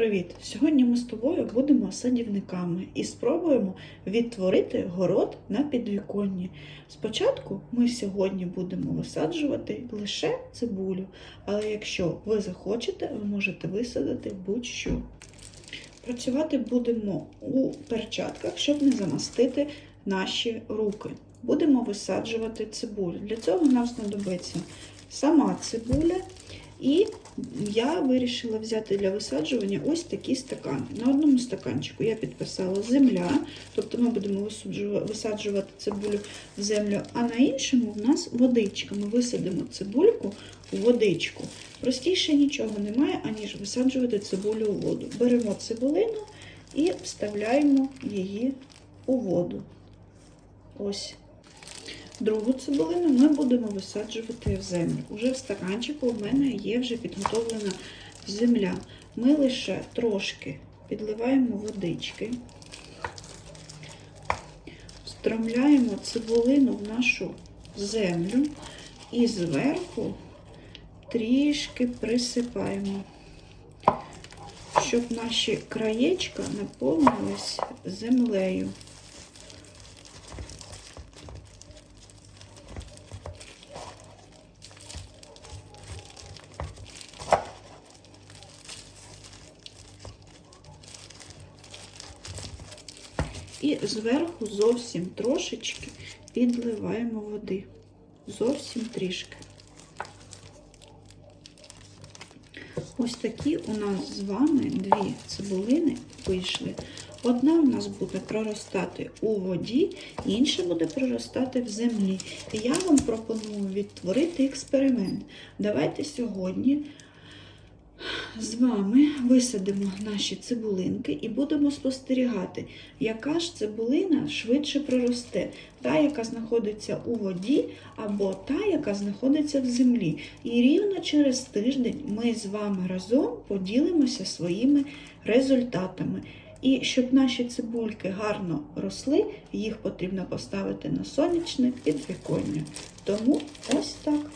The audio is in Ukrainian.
Привіт! Сьогодні ми з тобою будемо садівниками і спробуємо відтворити город на підвіконні. Спочатку ми сьогодні будемо висаджувати лише цибулю, але якщо ви захочете, ви можете висадити будь-що. Працювати будемо у перчатках, щоб не замастити наші руки. Будемо висаджувати цибулю. Для цього нам знадобиться сама цибуля. І я вирішила взяти для висаджування ось такі стакани. На одному стаканчику я підписала земля, тобто ми будемо висаджувати цибулю в землю, а на іншому в нас водичка. Ми висадимо цибульку у водичку. Простіше нічого немає, аніж висаджувати цибулю у воду. Беремо цибулину і вставляємо її у воду. Ось. Другу цибулину ми будемо висаджувати в землю. Уже в стаканчику в мене є вже підготовлена земля. Ми лише трошки підливаємо водички, встромляємо цибулину в нашу землю і зверху трішки присипаємо, щоб наші краєчка наповнились землею. І зверху зовсім трошечки підливаємо води. Зовсім трішки. Ось такі у нас з вами дві цибулини вийшли. Одна у нас буде проростати у воді, інша буде проростати в землі. І я вам пропоную відтворити експеримент. Давайте сьогодні з вами висадимо наші цибулинки і будемо спостерігати, яка ж цибулина швидше проросте. Та, яка знаходиться у воді, або та, яка знаходиться в землі. І рівно через тиждень ми з вами разом поділимося своїми результатами. І щоб наші цибульки гарно росли, їх потрібно поставити на сонячне підвіконня. Тому ось так.